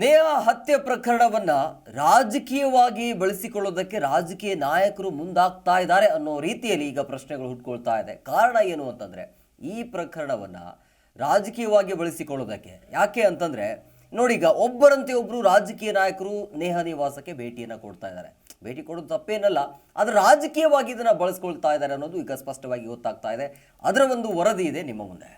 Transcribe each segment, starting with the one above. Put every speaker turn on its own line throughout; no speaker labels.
ನೇಹ ಹತ್ಯೆ ಪ್ರಕರಣವನ್ನ ರಾಜಕೀಯವಾಗಿ ಬಳಸಿಕೊಳ್ಳೋದಕ್ಕೆ ರಾಜಕೀಯ ನಾಯಕರು ಮುಂದಾಗ್ತಾ ಇದ್ದಾರೆ ಅನ್ನೋ ರೀತಿಯಲ್ಲಿ ಈಗ ಪ್ರಶ್ನೆಗಳು ಹುಟ್ಕೊಳ್ತಾ ಇದೆ. ಕಾರಣ ಏನು ಅಂತಂದ್ರೆ, ಈ ಪ್ರಕರಣವನ್ನ ರಾಜಕೀಯವಾಗಿ ಬಳಸಿಕೊಳ್ಳೋದಕ್ಕೆ ಯಾಕೆ ಅಂತಂದ್ರೆ, ನೋಡಿ ಈಗ ಒಬ್ಬರಂತೆ ಒಬ್ಬರು ರಾಜಕೀಯ ನಾಯಕರು ನೇಹ ನಿವಾಸಕ್ಕೆ ಭೇಟಿಯನ್ನು ಕೊಡ್ತಾ ಇದ್ದಾರೆ. ಭೇಟಿ ಕೊಡೋದು ತಪ್ಪೇನಲ್ಲ, ಆದರೆ ರಾಜಕೀಯವಾಗಿ ಇದನ್ನ ಬಳಸ್ಕೊಳ್ತಾ ಇದ್ದಾರೆ ಅನ್ನೋದು ಈಗ ಸ್ಪಷ್ಟವಾಗಿ ಗೊತ್ತಾಗ್ತಾ ಇದೆ. ಅದರ ಒಂದು ವರದಿ ಇದೆ ನಿಮ್ಮ ಮುಂದೆ.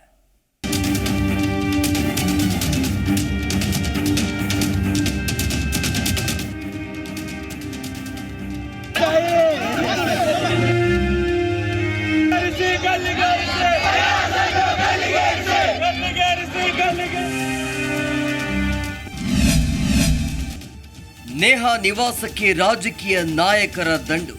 ನೇಹ ನಿವಾಸಕ್ಕೆ ರಾಜಕೀಯ ನಾಯಕರ ದಂಡು.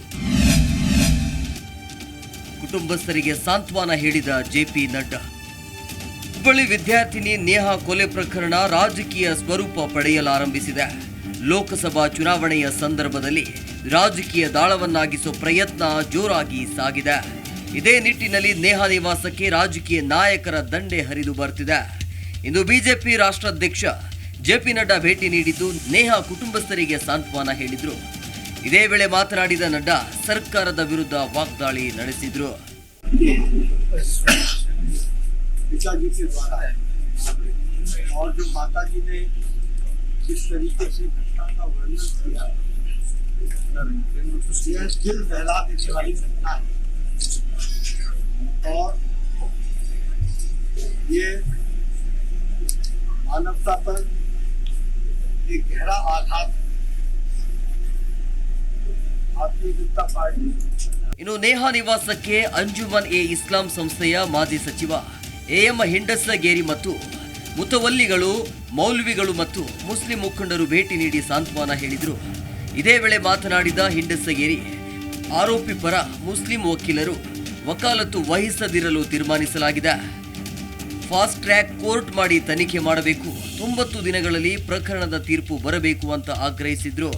ಕುಟುಂಬಸ್ಥರಿಗೆ ಸಾಂತ್ವನ ಹೇಳಿದ ಜೆಪಿ ನಡ್ಡಾ. ಹುಬ್ಬಳ್ಳಿ ವಿದ್ಯಾರ್ಥಿನಿ ನೇಹ ಕೊಲೆ ಪ್ರಕರಣ ರಾಜಕೀಯ ಸ್ವರೂಪ ಪಡೆಯಲಾರಂಭಿಸಿದೆ. ಲೋಕಸಭಾ ಚುನಾವಣೆಯ ಸಂದರ್ಭದಲ್ಲಿ ರಾಜಕೀಯ ದಾಳವನ್ನಾಗಿಸೋ ಪ್ರಯತ್ನ ಜೋರಾಗಿ ಸಾಗಿದೆ. ಇದೇ ನಿಟ್ಟಿನಲ್ಲಿ ನೇಹ ನಿವಾಸಕ್ಕೆ ರಾಜಕೀಯ ನಾಯಕರ ದಂಡೆ ಹರಿದು ಬರ್ತಿದೆ. ಇಂದು ಬಿಜೆಪಿ ರಾಷ್ಟ್ರಾಧ್ಯಕ್ಷ ಜೆಪಿ ನಡ್ಡಾ ಭೇಟಿ ನೀಡಿದ್ದು ನೇಹ ಕುಟುಂಬಸ್ಥರಿಗೆ ಸಾಂತ್ವನ ಹೇಳಿದ್ರು ಇದೇ ವೇಳೆ ಮಾತನಾಡಿದ ನಡ್ಡಾ ಸರ್ಕಾರದ ವಿರುದ್ಧ ವಾಗ್ದಾಳಿ ನಡೆಸಿದ್ರು
पिताजी के द्वारा और जो माता जी ने जिस तरीके से घटना का वर्णन किया यह दिल दहला देने वाली घटना है और ये मानवता पर एक गहरा आघात भारतीय जनता पार्टी
ಇನ್ನು ನೇಹ ನಿವಾಸಕ್ಕೆ ಅಂಜುಮನ್ ಎ ಇಸ್ಲಾಂ ಸಂಸ್ಥೆಯ ಮಾಜಿ ಸಚಿವ ಎಎಂ ಹಿಂಡಸಗೇರಿ ಮತ್ತು ಮುತವಲ್ಲಿಗಳು ಮೌಲ್ವಿಗಳು ಮತ್ತು ಮುಸ್ಲಿಂ ಮುಖಂಡರು ಭೇಟಿ ನೀಡಿ ಸಾಂತ್ವನ ಹೇಳಿದರು ಇದೇ ವೇಳೆ ಮಾತನಾಡಿದ ಹಿಂಡಸಗೇರಿ ಆರೋಪಿ ಪರ ಮುಸ್ಲಿಂ ವಕೀಲರು ವಕಾಲತ್ತು ವಹಿಸದಿರಲು ತೀರ್ಮಾನಿಸಲಾಗಿದೆ ಫಾಸ್ಟ್ ಟ್ರ್ಯಾಕ್ ಕೋರ್ಟ್ ಮಾಡಿ ತನಿಖೆ ಮಾಡಬೇಕು. ತೊಂಬತ್ತು ದಿನಗಳಲ್ಲಿ ಪ್ರಕರಣದ ತೀರ್ಪು ಬರಬೇಕು ಅಂತ ಆಗ್ರಹಿಸಿದ್ರು.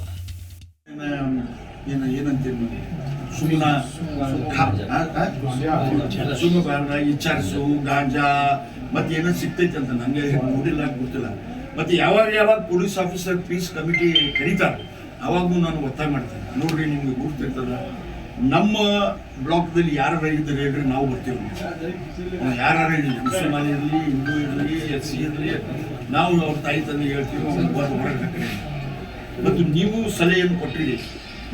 ಇಚ್ಚಾರಿಸು ಗಾಂಜಾ, ಮತ್ತೆ ಏನೋ ಸಿಗ್ತೈತೆ ಅಂತ ನನಗೆ ನೋಡಿಲ್ಲ ಗೊತ್ತಿಲ್ಲ. ಮತ್ತೆ ಯಾವಾಗ ಯಾವಾಗ ಪೊಲೀಸ್ ಆಫೀಸರ್ ಪೀಸ್ ಕಮಿಟಿ ಕರೀತಾರೆ ಅವಾಗೂ ನಾನು ಒತ್ತಾಯ ಮಾಡ್ತೇನೆ. ನೋಡ್ರಿ, ನಿಮ್ಗೆ ಗುರುತಿರ್ತದ ನಮ್ಮ ಬ್ಲಾಕ್ದಲ್ಲಿ ಯಾರು ಇದ್ದಾರೆ ಹೇಳ್ರಿ ನಾವು ಬರ್ತೀವಿ. ಯಾರು ಇರಲಿ ಮುಸಲ್ಮಾನ ಇರಲಿ, ಹಿಂದೂ ಇರಲಿ, ಎಸ್ ಸಿ ಇರಲಿ, ನಾವು ಅವ್ರ ತಾಯಿ ತಂದೆ ಹೇಳ್ತೀವಿ ಹೊರಗೆ. ಮತ್ತು ನೀವು ಸಲಹೆಯನ್ನು ಕೊಟ್ಟಿರಿ.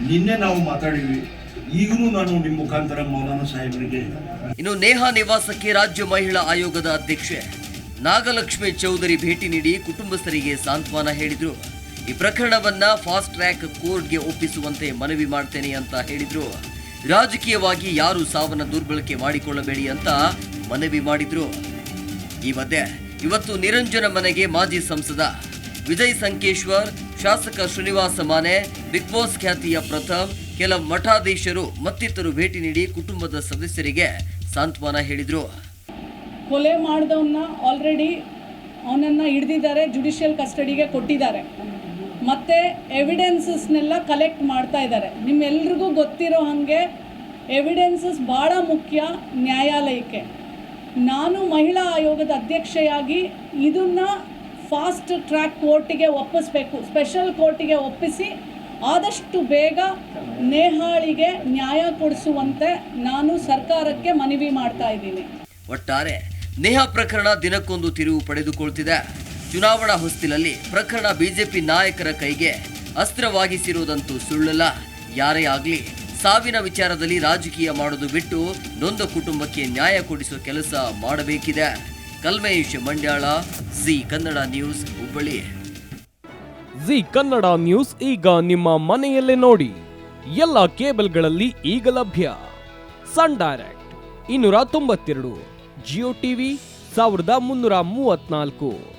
ನಿನ್ನೆ ನಾವು ಮಾತಾಡಿದ್ವಿ. ಈಗಲೂ ನಾನು ನಿಮ್ಮ ಮುಖಾಂತರ ಮೌಲಾನ ಸಾಹೇಬರಿಗೆ
ಇನ್ನು ನೇಹ ನಿವಾಸಕ್ಕೆ ರಾಜ್ಯ ಮಹಿಳಾ ಆಯೋಗದ ಅಧ್ಯಕ್ಷೆ ನಾಗಲಕ್ಷ್ಮಿ ಚೌಧರಿ ಭೇಟಿ ನೀಡಿ ಕುಟುಂಬಸ್ಥರಿಗೆ ಸಾಂತ್ವನ ಹೇಳಿದರು. ಈ ಪ್ರಕರಣವನ್ನ ಫಾಸ್ಟ್ ಟ್ರ್ಯಾಕ್ ಕೋರ್ಟ್ಗೆ ಒಪ್ಪಿಸುವಂತೆ ಮನವಿ ಮಾಡ್ತೇನೆ ಅಂತ ಹೇಳಿದ್ರು. ರಾಜಕೀಯವಾಗಿ ಯಾರು ಸಾವನ್ನ ದುರ್ಬಳಕೆ ಮಾಡಿಕೊಳ್ಳಬೇಡಿ ಅಂತ ಮನವಿ ಮಾಡಿದ್ರು. ಈ ಮಧ್ಯೆ ಇವತ್ತು ನಿರಂಜನ ಮನೆಗೆ ಮಾಜಿ ಸಂಸದ ವಿಜಯ್ ಸಂಕೇಶ್ವರ್, ಶಾಸಕ ಶ್ರೀನಿವಾಸ ಮಾನೆ, ಬಿಗ್ ಬಾಸ್ ಖ್ಯಾತಿಯ ಪ್ರಥಮ್, ಕೆಲ ಮಠಾಧೀಶರು ಮತ್ತಿತರರು ಭೇಟಿ ನೀಡಿ ಕುಟುಂಬದ ಸದಸ್ಯರಿಗೆ ಸಾಂತ್ವನ ಹೇಳಿದ್ರು.
ಕೊಲೆ ಮಾಡಿದವನ್ನ ಆಲ್ರೆಡಿ ಅವನನ್ನು ಹಿಡಿದಿದ್ದಾರೆ ಜುಡಿಷಿಯಲ್ ಕಸ್ಟಡಿಗೆ ಕೊಟ್ಟಿದ್ದಾರೆ. ಮತ್ತು ಎವಿಡೆನ್ಸಸ್ನೆಲ್ಲ ಕಲೆಕ್ಟ್ ಮಾಡ್ತಾ ಇದ್ದಾರೆ. ನಿಮ್ಮೆಲ್ರಿಗೂ ಗೊತ್ತಿರೋ ಹಾಗೆ ಎವಿಡೆನ್ಸಸ್ ಭಾಳ ಮುಖ್ಯ ನ್ಯಾಯಾಲಯಕ್ಕೆ. ನಾನು ಮಹಿಳಾ ಆಯೋಗದ ಅಧ್ಯಕ್ಷೆಯಾಗಿ ಇದನ್ನು ಫಾಸ್ಟ್ ಟ್ರ್ಯಾಕ್ ಕೋರ್ಟಿಗೆ ಒಪ್ಪಿಸ್ಬೇಕು ಸ್ಪೆಷಲ್ ಕೋರ್ಟಿಗೆ ಒಪ್ಪಿಸಿ ಆದಷ್ಟು ಬೇಗ ನೇಹಾಳಿಗೆ ನ್ಯಾಯ ಕೊಡಿಸುವಂತೆ ನಾನು ಸರ್ಕಾರಕ್ಕೆ ಮನವಿ ಮಾಡ್ತಾ ಇದ್ದೀನಿ.
ಒಟ್ಟಾರೆ ನೇಹ ಪ್ರಕರಣ ದಿನಕ್ಕೊಂದು ತಿರುವು ಪಡೆದುಕೊಳ್ತಿದೆ. ಚುನಾವಣಾ ಹೊಸ್ತಿಲಲ್ಲಿ ಪ್ರಕರಣ ಬಿಜೆಪಿ ನಾಯಕರ ಕೈಗೆ ಅಸ್ತ್ರವಾಗಿಸಿರುವುದಂತೂ ಸುಳ್ಳಲ್ಲ. ಯಾರೇ ಆಗಲಿ, ಸಾವಿನ ವಿಚಾರದಲ್ಲಿ ರಾಜಕೀಯ ಮಾಡೋದು ಬಿಟ್ಟು ನೊಂದ ಕುಟುಂಬಕ್ಕೆ ನ್ಯಾಯ ಕೊಡಿಸುವ ಕೆಲಸ ಮಾಡಬೇಕಿದೆ. Kalmesh Mandyal, Zee Kannada news Hubballi.
Zee Kannada news ಈಗ ನಿಮ್ಮ ಮನೆಯಲ್ಲೇ ನೋಡಿ. ಎಲ್ಲ ಕೇಬಲ್ಗಳಲ್ಲಿ ಈಗ ಲಭ್ಯ. ಸನ್ ಡೈರೆಕ್ಟ್, ಇನ್ನೂರ ತೊಂಬತ್ತೆರಡು, ಜಿಯೋ ಟಿವಿ, ಸಾವಿರದ ಮುನ್ನೂರ ಮೂವತ್ನಾಲ್ಕು